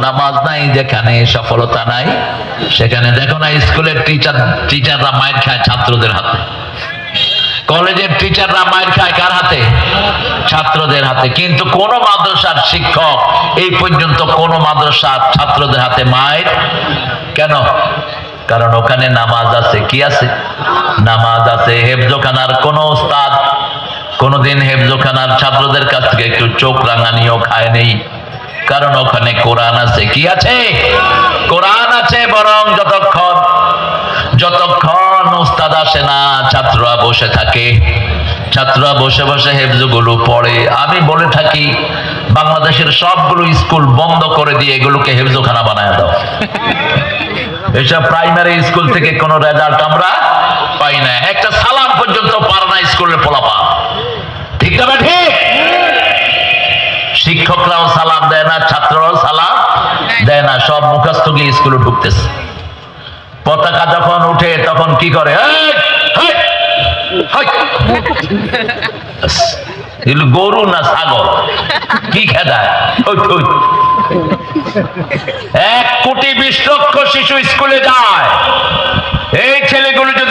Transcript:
নামাজ নাই, যেখানে সফলতা নাই, সেখানে দেখো না, স্কুলের টিচার টিচাররা মায়ের খায় ছাত্রদের হাতে। কলেজের টিচাররা মায়ের খায় কার হাতে? ছাত্রদের হাতে। কিন্তু কোন মাদ্রাসার শিক্ষক এই পর্যন্ত কোন মাদ্রাসার ছাত্রদের হাতে মায়ের কেন? কারণ ওখানে নামাজ আছে। কি আছে? নামাজ আছে। হেফজোখানার কোন ওস্তাদ কোনদিন হেফজোখানার ছাত্রদের কাছ থেকে একটু চোখ রাঙানিও খায় নেই। কারণ ওখানে কোরআন আছে। কি আছে? কোরআন আছে বরং যতক্ষণ যতক্ষণ উস্তাদ আসে না, ছাত্ররা বসে থাকে। ছাত্ররা বসে বসে হেফজগুলো পড়ে। আমি বলে থাকি, বাংলাদেশের সবগুলো স্কুল বন্ধ করে দিয়ে এগুলোকে হেফজখানা বানায় দাও। এসব প্রাইমারি স্কুল থেকে কোনো রেজাল্ট আমরা পাই না। একটা সালাম পর্যন্ত পারে না স্কুলের পোলাপা ঠিক না ঠিক শিক্ষকরাও সালাম দেয় না, ছাত্ররাও সালাম দেয় না, সব মুখস্থ গিয়ে স্কুলে ঢুকতেছে। পতাকা যখন উঠে তখন কি করে? গরু না ছাগল? কি খেদায়। এক কোটি বিশ লক্ষ শিশু স্কুলে যায়। এই ছেলেগুলো যদি